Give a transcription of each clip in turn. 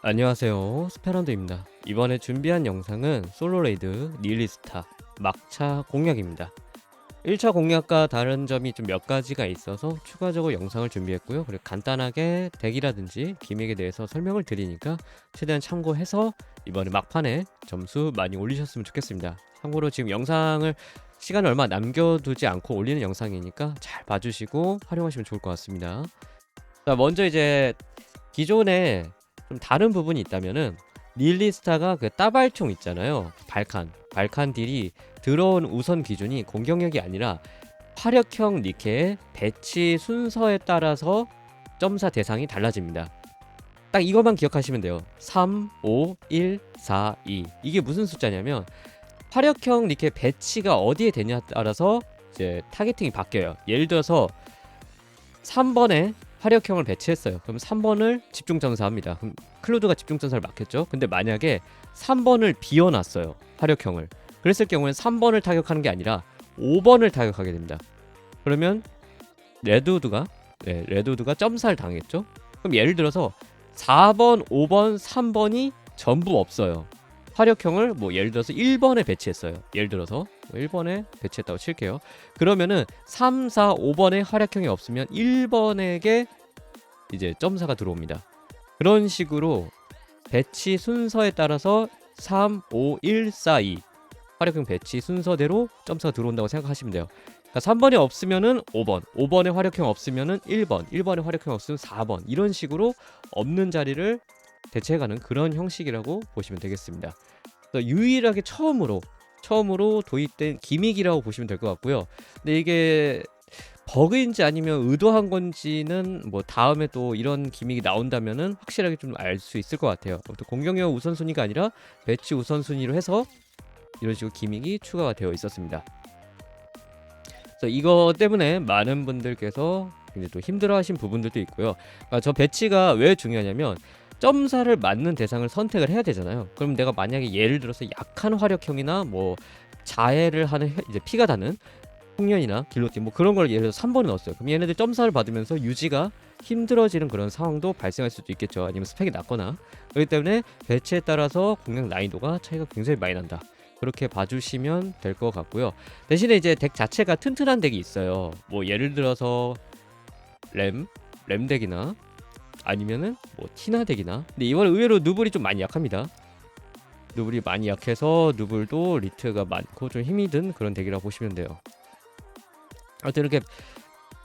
안녕하세요. 스페란도입니다. 이번에 준비한 영상은 솔로레이드 닐리스타 막차 공략입니다. 1차 공략과 다른 점이 좀 몇 가지가 있어서 추가적으로 영상을 준비했고요. 그리고 간단하게 덱이라든지 기믹에 대해서 설명을 드리니까 최대한 참고해서 이번에 막판에 점수 많이 올리셨으면 좋겠습니다. 참고로 지금 영상을 시간을 얼마 남겨두지 않고 올리는 영상이니까 잘 봐주시고 활용하시면 좋을 것 같습니다. 자 먼저 이제 기존에 좀 다른 부분이 있다면은 릴리스타가 그 따발총 있잖아요. 발칸. 발칸 딜이 들어온 우선 기준이 공격력이 아니라 화력형 니케의 배치 순서에 따라서 점사 대상이 달라집니다. 딱 이것만 기억하시면 돼요. 3, 5, 1, 4, 2. 이게 무슨 숫자냐면 화력형 니케 배치가 어디에 되냐에 따라서 이제 타겟팅이 바뀌어요. 예를 들어서 3번에 화력형을 배치했어요. 그럼 3번을 집중 점사합니다. 그럼 클로드가 집중 점사를 막혔죠. 근데 만약에 3번을 비워놨어요. 화력형을. 그랬을 경우에는 3번을 타격하는 게 아니라 5번을 타격하게 됩니다. 그러면 레드우드가 네, 레드우드가 점사를 당했죠. 그럼 예를 들어서 4번, 5번, 3번이 전부 없어요. 화력형을 뭐 예를 들어서 1번에 배치했어요. 예를 들어서 1번에 배치했다고 칠게요. 그러면은 3, 4, 5번에 활약형이 없으면 1번에게 이제 점사가 들어옵니다. 그런 식으로 배치 순서에 따라서 3, 5, 1, 4, 2 활약형 배치 순서대로 점사가 들어온다고 생각하시면 돼요. 그러니까 3번이 없으면은 5번, 5번에 활약형 없으면은 1번, 1번에 활약형 없으면 4번 이런 식으로 없는 자리를 대체해가는 그런 형식이라고 보시면 되겠습니다. 유일하게 처음으로 처음으로 도입된 기믹이라고 보시면 될 것 같고요. 근데 이게 버그인지 아니면 의도한 건지는 뭐 다음에 또 이런 기믹이 나온다면은 확실하게 좀 알 수 있을 것 같아요. 아무튼 공격력 우선순위가 아니라 배치 우선순위로 해서 이런 식으로 기믹이 추가가 되어 있었습니다. 그래서 이거 때문에 많은 분들께서 굉장히 또 힘들어하신 부분들도 있고요. 그러니까 저 배치가 왜 중요하냐면 점사를 맞는 대상을 선택을 해야 되잖아요. 그럼 내가 만약에 예를 들어서 약한 화력형이나 뭐 자해를 하는 혀- 이제 피가 다는 홍련이나 길로틴 뭐 그런 걸 예를 들어서 3번에 넣었어요. 그럼 얘네들 점사를 받으면서 유지가 힘들어지는 그런 상황도 발생할 수도 있겠죠. 아니면 스펙이 낮거나 그렇기 때문에 배치에 따라서 공략 난이도가 차이가 굉장히 많이 난다. 그렇게 봐주시면 될 것 같고요. 대신에 이제 덱 자체가 튼튼한 덱이 있어요. 뭐 예를 들어서 램, 램 덱이나 아니면은 뭐 티나 덱이나. 근데 이번에 의외로 누블이 좀 많이 약합니다. 누블이 많이 약해서 누블도 리트가 많고 좀 힘이 든 그런 덱이라고 보시면 돼요. 아무튼 이렇게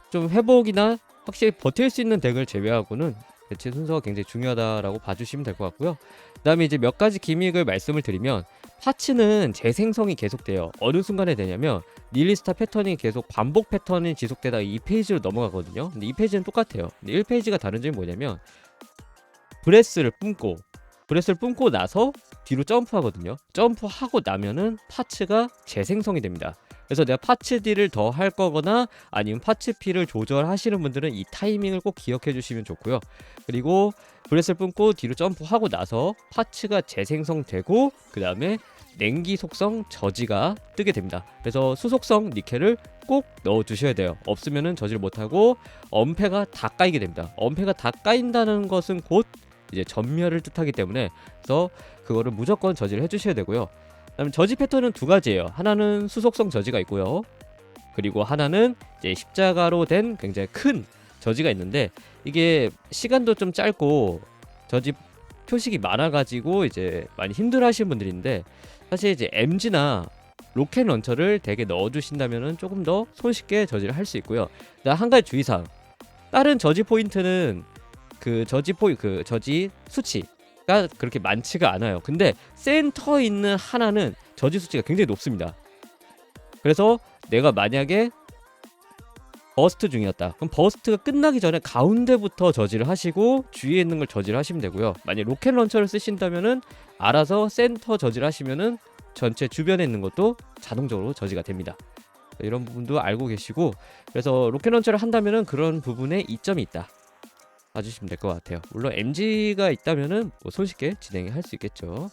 좀 회복이나 확실히 버틸 수 있는 덱을 제외하고는 배치 순서가 굉장히 중요하다라고 봐주시면 될 것 같고요. 그 다음에 이제 몇 가지 기믹을 말씀을 드리면 파츠는 재생성이 계속돼요 어느 순간에 되냐면 닐리스타 패턴이 계속 반복 패턴이 지속되다가 2페이지로 넘어가거든요. 근데 2페이지는 똑같아요. 근데 1페이지가 다른 점이 뭐냐면 브레스를 뿜고 브레스를 뿜고 나서 뒤로 점프하거든요. 점프하고 나면은 파츠가 재생성이 됩니다. 그래서 내가 파츠 D를 더 할 거거나 아니면 파츠 P를 조절하시는 분들은 이 타이밍을 꼭 기억해 주시면 좋고요. 그리고 브레스를 뿜고 뒤로 점프하고 나서 파츠가 재생성되고 그 다음에 냉기 속성 저지가 뜨게 됩니다. 그래서 수속성 니켈을 꼭 넣어 주셔야 돼요. 없으면은 저지를 못하고 엄폐가 다 까이게 됩니다. 엄폐가 다 까인다는 것은 곧 이제 전멸을 뜻하기 때문에 그래서 그거를 무조건 저지를 해주셔야 되고요. 그다음 저지 패턴은 두 가지예요. 하나는 수속성 저지가 있고요. 그리고 하나는 이제 십자가로 된 굉장히 큰 저지가 있는데 이게 시간도 좀 짧고 저지 표식이 많아가지고 이제 많이 힘들어하시는 분들인데 사실 이제 MG나 로켓 런처를 덱에 넣어주신다면은 조금 더 손쉽게 저지를 할 수 있고요. 한 가지 주의사항. 다른 저지 포인트는 그 저지 포인 그 저지 수치가 그렇게 많지가 않아요. 근데 센터에 있는 하나는 저지 수치가 굉장히 높습니다. 그래서 내가 만약에 버스트 중이었다. 그럼 버스트가 끝나기 전에 가운데부터 저지를 하시고 주위에 있는 걸 저지를 하시면 되고요. 만약 로켓 런처를 쓰신다면은 알아서 센터 저지를 하시면은 전체 주변에 있는 것도 자동적으로 저지가 됩니다. 이런 부분도 알고 계시고 그래서 로켓 런처를 한다면은 그런 부분에 이점이 있다. 봐주시면 될 것 같아요. 물론 MG가 있다면은 뭐 손쉽게 진행할 수 있겠죠.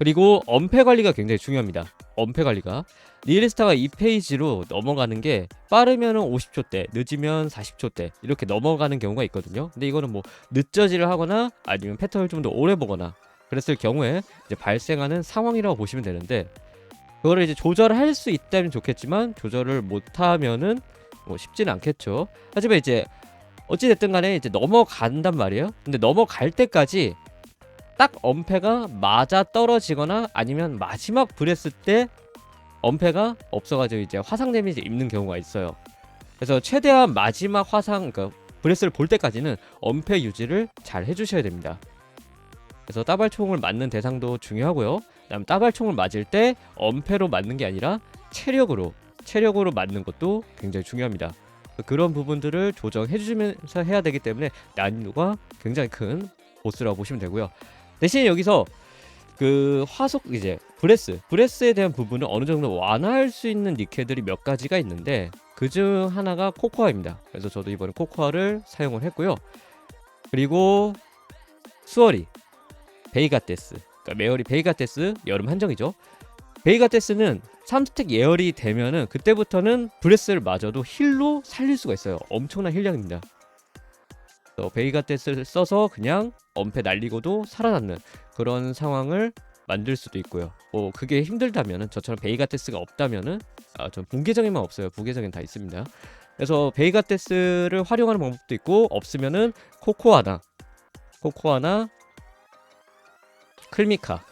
그리고 엄폐 관리가 굉장히 중요합니다. 엄폐 관리가 리얼스타가 이 페이지로 넘어가는 게 빠르면은 50초 대, 늦으면 40초 대 이렇게 넘어가는 경우가 있거든요. 근데 이거는 뭐 늦어지를 하거나 아니면 패턴을 좀 더 오래 보거나 그랬을 경우에 이제 발생하는 상황이라고 보시면 되는데 그거를 이제 조절할 수 있다면 좋겠지만 조절을 못하면은 뭐 쉽지는 않겠죠. 하지만 이제 어찌 됐든 간에 이제 넘어간단 말이에요. 근데 넘어갈 때까지 딱 엄폐가 맞아 떨어지거나 아니면 마지막 브레스 때 엄폐가 없어가지고 이제 화상 데미지 입는 경우가 있어요. 그래서 최대한 마지막 화상 그 브레스를 볼 때까지는 엄폐 유지를 잘 해주셔야 됩니다. 그래서 따발총을 맞는 대상도 중요하고요. 그다음 따발총을 맞을 때 엄폐로 맞는 게 아니라 체력으로 체력으로 맞는 것도 굉장히 중요합니다. 그런 부분들을 조정해 주면서 해야 되기 때문에 난이도가 굉장히 큰 보스라고 보시면 되고요. 대신 여기서 그 화속 이제 브레스 브레스에 대한 부분은 어느 정도 완화할 수 있는 니케들이 몇 가지가 있는데 그 중 하나가 코코아입니다. 그래서 저도 이번에 코코아를 사용을 했고요. 그리고 수어리 베이가테스 그러니까 메어리 베이가테스 여름 한정이죠. 베이가테스는 3스택 예열이 되면은 그때부터는 브레스를 맞아도 힐로 살릴 수가 있어요. 엄청난 힐량입니다. 그래서 베이가테스를 써서 그냥 엄폐 날리고도 살아남는 그런 상황을 만들 수도 있고요. 뭐 그게 힘들다면은 저처럼 베이가테스가 없다면은 아, 전 bun계정에만 없어요. 부계정엔 다 있습니다. 그래서 베이가테스를 활용하는 방법도 있고 없으면은 코코아나 코코아나 클미카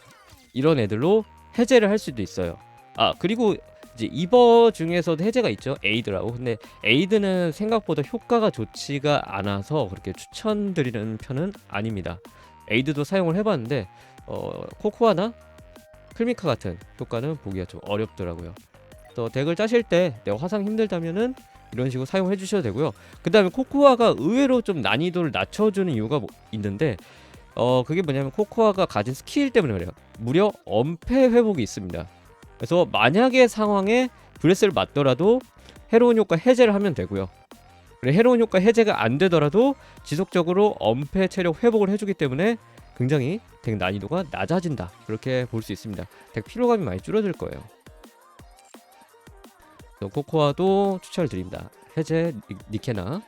이런 애들로 해제를 할 수도 있어요. 아 그리고 이제 이버 중에서도 해제가 있죠. 에이드라고. 근데 에이드는 생각보다 효과가 좋지가 않아서 그렇게 추천드리는 편은 아닙니다. 에이드도 사용을 해봤는데 어, 코코아나 클미카 같은 효과는 보기가 좀 어렵더라고요. 또 덱을 짜실 때 내가 화상 힘들다면은 이런 식으로 사용해 주셔도 되고요. 그 다음에 코코아가 의외로 좀 난이도를 낮춰주는 이유가 뭐 있는데 어 그게 뭐냐면 코코아가 가진 스킬 때문에 그래요. 무려 엄폐 회복이 있습니다. 그래서 만약의 상황에 브레스를 맞더라도 해로운 효과 해제를 하면 되고요. 해로운 효과 해제가 안 되더라도 지속적으로 엄폐 체력 회복을 해주기 때문에 굉장히 덱 난이도가 낮아진다. 그렇게 볼 수 있습니다. 덱 피로감이 많이 줄어들 거예요. 코코아도 추천을 드립니다. 해제 니- 니케나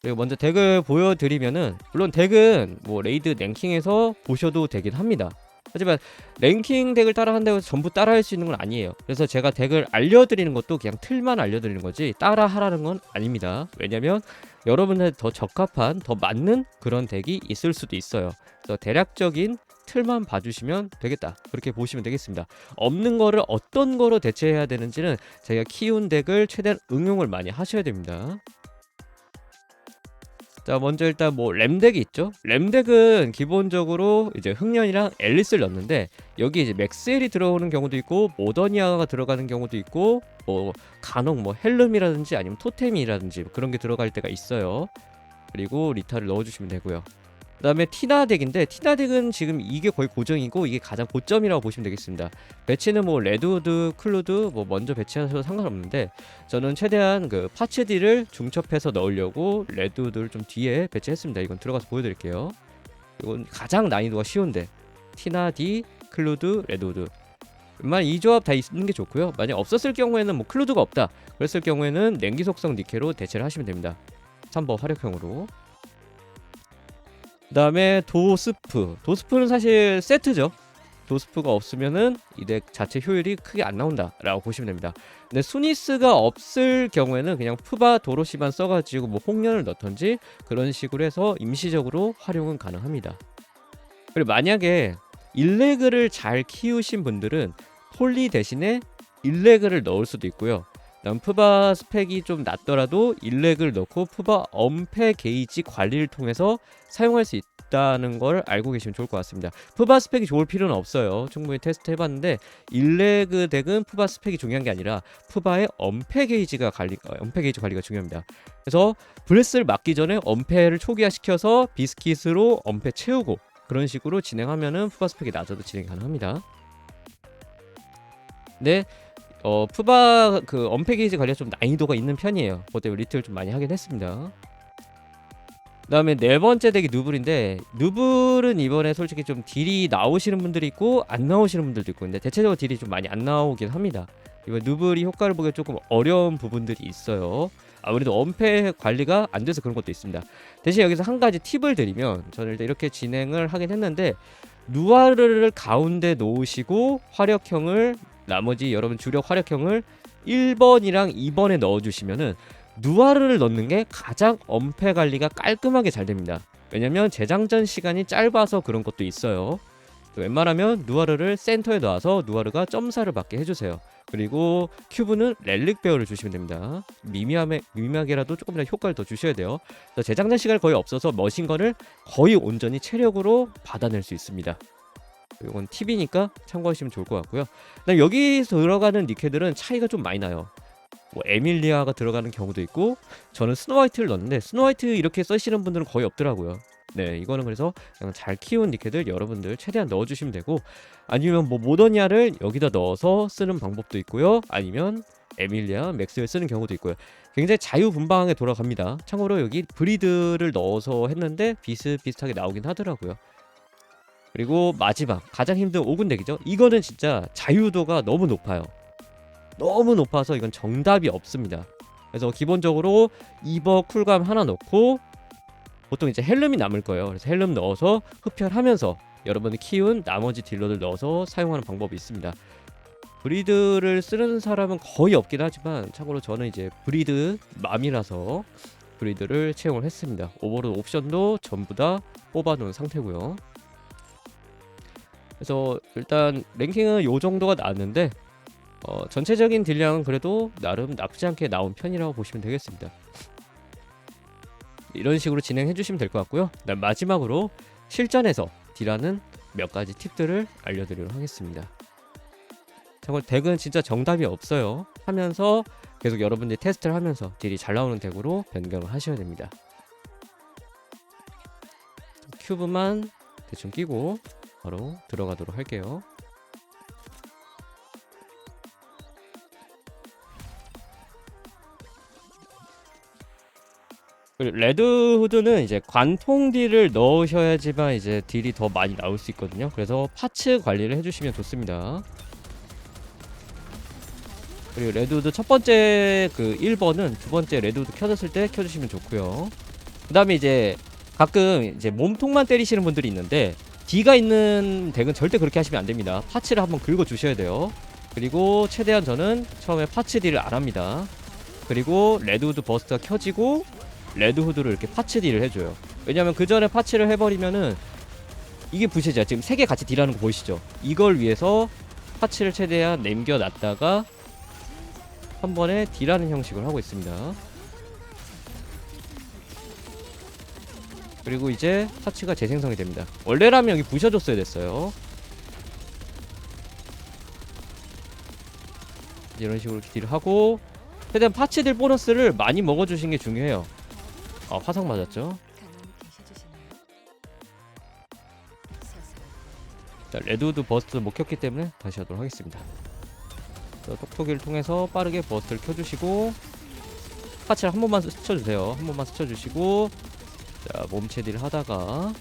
그리고 먼저 덱을 보여드리면은 물론 덱은 뭐 레이드 랭킹에서 보셔도 되긴 합니다. 하지만 랭킹 덱을 따라한다고 해서 전부 따라할 수 있는 건 아니에요. 그래서 제가 덱을 알려드리는 것도 그냥 틀만 알려드리는 거지 따라 하라는 건 아닙니다. 왜냐면 여러분한테 더 적합한 더 맞는 그런 덱이 있을 수도 있어요. 그래서 대략적인 틀만 봐주시면 되겠다. 그렇게 보시면 되겠습니다. 없는 거를 어떤 거로 대체해야 되는지는 제가 키운 덱을 최대한 응용을 많이 하셔야 됩니다. 자 먼저 일단 뭐 램덱이 있죠? 램덱은 기본적으로 이제 흥년이랑 앨리스를 넣는데 여기 이제 맥스엘이 들어오는 경우도 있고 모더니아가 들어가는 경우도 있고 뭐 간혹 뭐 헬름이라든지 아니면 토템이라든지 뭐 그런 게 들어갈 때가 있어요. 그리고 리타를 넣어주시면 되고요 그 다음에 티나 덱인데 티나 덱은 지금 이게 거의 고정이고 이게 가장 고점이라고 보시면 되겠습니다 배치는 뭐 레드우드 클루드 뭐 먼저 배치하셔도 상관없는데 저는 최대한 그 파츠 딜을 중첩해서 넣으려고 레드우드를 좀 뒤에 배치했습니다. 이건 들어가서 보여드릴게요. 이건 가장 난이도가 쉬운데 티나 디 클루드 레드우드. 웬만 이 조합 다 있는 게 좋고요. 만약 없었을 경우에는 뭐 클루드가 없다. 그랬을 경우에는 냉기 속성 니케로 대체를 하시면 됩니다. 3번 화력형으로. 그 다음에 도스프. 도스프는 사실 세트죠. 도스프가 없으면은 이 덱 자체 효율이 크게 안 나온다라고 보시면 됩니다. 근데 수니스가 없을 경우에는 그냥 푸바 도로시만 써가지고 뭐 홍련을 넣던지 그런 식으로 해서 임시적으로 활용은 가능합니다. 그리고 만약에 일레그를 잘 키우신 분들은 폴리 대신에 일레그를 넣을 수도 있고요. 푸바 스펙이 좀 낮더라도 일렉을 넣고 푸바 엄폐 게이지 관리를 통해서 사용할 수 있다는 걸 알고 계시면 좋을 것 같습니다. 푸바 스펙이 좋을 필요는 없어요. 충분히 테스트 해봤는데 일레그 덱은 푸바 스펙이 중요한 게 아니라 푸바의 엄폐 게이지가 관리 어, 엄폐 게이지 관리가 중요합니다. 그래서 브레스를 맞기 전에 엄폐를 초기화시켜서 비스킷으로 엄폐 채우고 그런 식으로 진행하면은 푸바 스펙이 낮아도 진행 가능합니다. 네. 어 푸바 그 엄폐 게이지 관리가 좀 난이도가 있는 편이에요. 때문에 리틀 좀 많이 하긴 했습니다. 그 다음에 네 번째 덱이 누블인데 누블은 이번에 솔직히 좀 딜이 나오시는 분들이 있고 안 나오시는 분들도 있고 근데 대체적으로 딜이 좀 많이 안 나오긴 합니다. 이번 누블이 효과를 보기 조금 어려운 부분들이 있어요. 아무래도 엄폐 관리가 안 돼서 그런 것도 있습니다. 대신 여기서 한 가지 팁을 드리면 저는 일단 이렇게 진행을 하긴 했는데 누아르를 가운데 놓으시고 화력형을 나머지 여러분 주력 화력형을 1번이랑 2번에 넣어주시면은 누아르를 넣는 게 가장 엄폐 관리가 깔끔하게 잘 됩니다. 왜냐면 재장전 시간이 짧아서 그런 것도 있어요. 웬만하면 누아르를 센터에 놔서 누아르가 점사를 받게 해주세요. 그리고 큐브는 렐릭 베어를 주시면 됩니다. 미미하게, 미미하게라도 조금 더 효과를 더 주셔야 돼요. 재장전 시간이 거의 없어서 머신건을 거의 온전히 체력으로 받아낼 수 있습니다. 이건 팁이니까 참고하시면 좋을 것 같고요. 그다음 여기 들어가는 니케들은 차이가 좀 많이 나요. 뭐 에밀리아가 들어가는 경우도 있고 저는 스노화이트를 넣었는데 스노화이트 이렇게 쓰시는 분들은 거의 없더라고요. 네, 이거는 그래서 그냥 잘 키운 니케들 여러분들 최대한 넣어주시면 되고 아니면 뭐 모더니아를 여기다 넣어서 쓰는 방법도 있고요. 아니면 에밀리아, 맥스를 쓰는 경우도 있고요. 굉장히 자유분방하게 돌아갑니다. 참고로 여기 브리드를 넣어서 했는데 비슷비슷하게 나오긴 하더라고요. 그리고 마지막 가장 힘든 5군 덱이죠. 이거는 진짜 자유도가 너무 높아요. 너무 높아서 이건 정답이 없습니다. 그래서 기본적으로 이버 쿨감 하나 넣고 보통 이제 헬름이 남을 거예요. 그래서 헬름 넣어서 흡혈하면서 여러분이 키운 나머지 딜러들 넣어서 사용하는 방법이 있습니다. 브리드를 쓰는 사람은 거의 없긴 하지만 참고로 저는 이제 브리드 맘이라서 브리드를 채용을 했습니다. 오버로드 옵션도 전부 다 뽑아놓은 상태고요. 그래서 일단 랭킹은 요 정도가 나왔는데 어, 전체적인 딜량은 그래도 나름 나쁘지 않게 나온 편이라고 보시면 되겠습니다. 이런 식으로 진행해 주시면 될 것 같고요. 마지막으로 실전에서 딜하는 몇 가지 팁들을 알려드리도록 하겠습니다. 참고로 덱은 진짜 정답이 없어요. 하면서 계속 여러분들이 테스트를 하면서 딜이 잘 나오는 덱으로 변경을 하셔야 됩니다. 큐브만 대충 끼고 바로 들어가도록 할게요. 레드 후드는 이제 관통 딜을 넣으셔야지만 이제 딜이 더 많이 나올 수 있거든요. 그래서 파츠 관리를 해주시면 좋습니다. 그리고 레드 후드 첫 번째 그 1번은 두 번째 레드 후드 켜졌을 때 켜주시면 좋고요. 그 다음에 이제 가끔 이제 몸통만 때리시는 분들이 있는데 D가 있는 덱은 절대 그렇게 하시면 안 됩니다. 파츠를 한번 긁어 주셔야 돼요. 그리고 최대한 저는 처음에 파츠 딜을 안 합니다. 그리고 레드 후드 버스트가 켜지고 레드 후드를 이렇게 파츠 딜을 해줘요. 왜냐면 그 전에 파츠를 해버리면은 이게 부시죠. 지금 세 개 같이 딜하는 거 보이시죠? 이걸 위해서 파츠를 최대한 남겨놨다가 한 번에 딜하는 형식을 하고 있습니다. 그리고 이제 파츠가 재생성이 됩니다. 원래라면 여기 부셔줬어야 됐어요. 이런 식으로 딜을 하고 최대한 파츠들 보너스를 많이 먹어주신 게 중요해요. 아 화상 맞았죠? 자 레드우드 버스트 못 켰기 때문에 다시 하도록 하겠습니다. 자, 똑똑이를 통해서 빠르게 버스트를 켜주시고 파츠를 한 번만 스쳐주세요. 한 번만 스쳐주시고 자 몸체 딜 하다가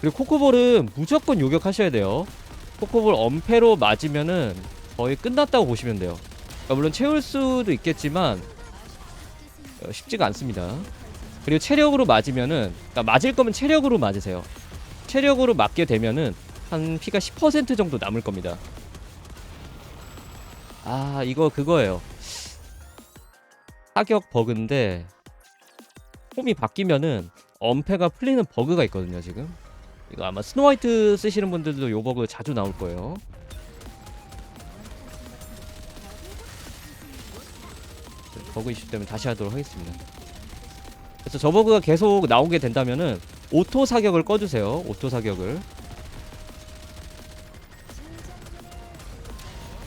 그리고 코코볼은 무조건 요격하셔야 돼요. 코코볼 엄폐로 맞으면은 거의 끝났다고 보시면 돼요. 그러니까 물론 채울 수도 있겠지만 어, 쉽지가 않습니다. 그리고 체력으로 맞으면은 그러니까 맞을 거면 체력으로 맞으세요. 체력으로 맞게 되면은 한 피가 10% 정도 남을 겁니다. 아 이거 그거예요. 타격 버그인데 폼이 바뀌면은 엄폐가 풀리는 버그가 있거든요 지금. 이거 아마 스노화이트 쓰시는 분들도 요 버그 자주 나올 거예요. 버그 이슈 때문에 다시 하도록 하겠습니다. 그래서 저 버그가 계속 나오게 된다면은 오토 사격을 꺼주세요. 오토 사격을.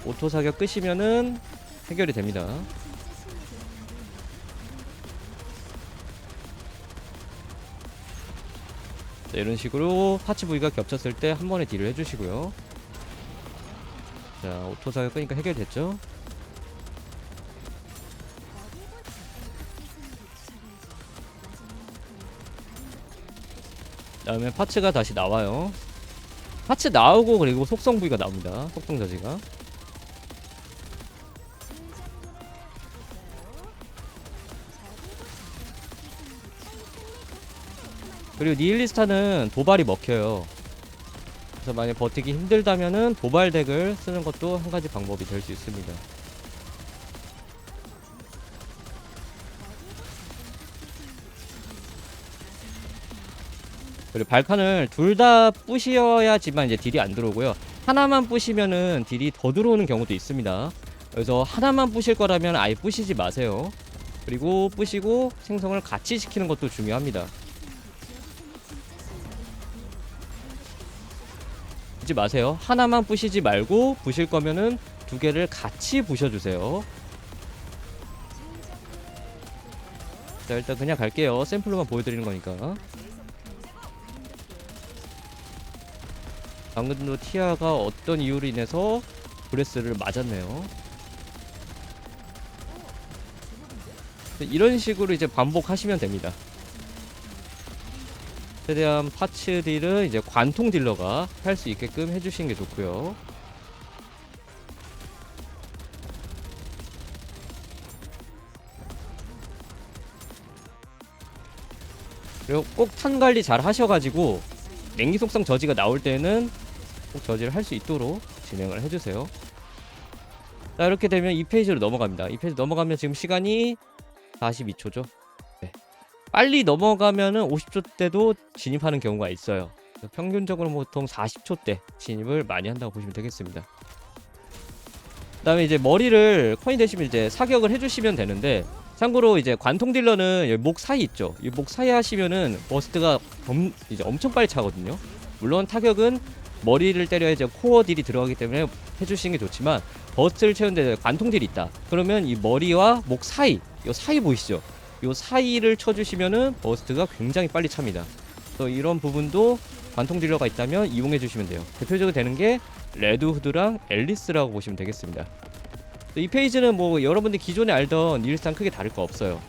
오토 사격 끄시면은 해결이 됩니다. 자, 이런 식으로 파츠 부위가 겹쳤을 때 한 번에 딜을 해주시고요. 자, 오토 사격 끄니까 해결됐죠? 그다음에 파츠가 다시 나와요. 파츠 나오고 그리고 속성 부위가 나옵니다. 속성 저지가. 그리고 니힐리스타는 도발이 먹혀요. 그래서 만약 버티기 힘들다면은 도발 덱을 쓰는 것도 한 가지 방법이 될 수 있습니다. 그리고 발칸을 둘 다 부셔야지만 이제 딜이 안 들어오고요. 하나만 부시면은 딜이 더 들어오는 경우도 있습니다. 그래서 하나만 부실 거라면 아예 부시지 마세요. 그리고 부시고 생성을 같이 시키는 것도 중요합니다. 부지 마세요. 하나만 부시지 말고 부실 거면은 두 개를 같이 부셔주세요. 자 일단 그냥 갈게요. 샘플로만 보여드리는 거니까. 방금도 티아가 어떤 이유로 인해서 브레스를 맞았네요. 이런 식으로 이제 반복하시면 됩니다. 최대한 파츠 딜은 이제 관통 딜러가 할 수 있게끔 해주시는 게 좋고요. 그리고 꼭 탄 관리 잘 하셔가지고 냉기 속성 저지가 나올 때는 꼭 저지를 할 수 있도록 진행을 해주세요. 자 이렇게 되면 이 페이지로 넘어갑니다. 이 페이지 넘어가면 지금 시간이 42초죠. 네. 빨리 넘어가면은 50초 때도 진입하는 경우가 있어요. 평균적으로 보통 40초 때 진입을 많이 한다고 보시면 되겠습니다. 그다음에 이제 머리를 코인 대시면 이제 사격을 해주시면 되는데 참고로 이제 관통 딜러는 목 사이 있죠. 이 목 사이 하시면은 버스트가 엄, 이제 엄청 빨리 차거든요. 물론 타격은 머리를 때려야 이제 코어 딜이 들어가기 때문에 해주시는 게 좋지만 버스트를 채우는데 관통 딜이 있다. 그러면 이 머리와 목 사이, 이 사이 보이시죠? 이 사이를 쳐주시면은 버스트가 굉장히 빨리 찹니다. 그래서 이런 부분도 관통 딜러가 있다면 이용해 주시면 돼요. 대표적으로 되는 게 레드 후드랑 앨리스라고 보시면 되겠습니다. 이 페이지는 뭐 여러분들 기존에 알던 닐스랑 크게 다를 거 없어요.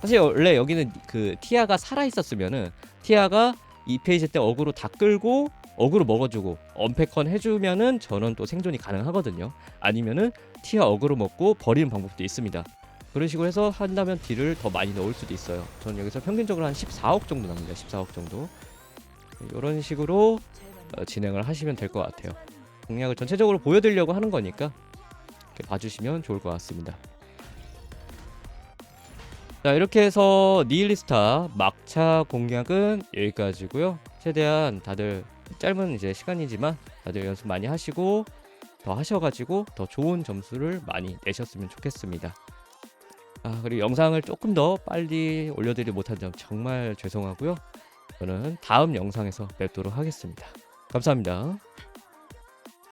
사실 원래 여기는 그 티아가 살아 있었으면은 티아가 이 페이지 때 어그로 다 끌고 어그로 먹어주고 언패컨 해주면은 저는 또 생존이 가능하거든요. 아니면은 티아 어그로 먹고 버리는 방법도 있습니다. 그런 식으로 해서 한다면 딜을 더 많이 넣을 수도 있어요. 저는 여기서 평균적으로 한 14억 정도 납니다. 14억 정도. 이런 식으로 어, 진행을 하시면 될 것 같아요. 공략을 전체적으로 보여드리려고 하는 거니까 봐주시면 좋을 것 같습니다. 자 이렇게 해서 니힐리스타 막차 공략은 여기까지고요. 최대한 다들 짧은 이제 시간이지만 다들 연습 많이 하시고 더 하셔가지고 더 좋은 점수를 많이 내셨으면 좋겠습니다. 아 그리고 영상을 조금 더 빨리 올려드리지 못한 점 정말 죄송하고요. 저는 다음 영상에서 뵙도록 하겠습니다. 감사합니다.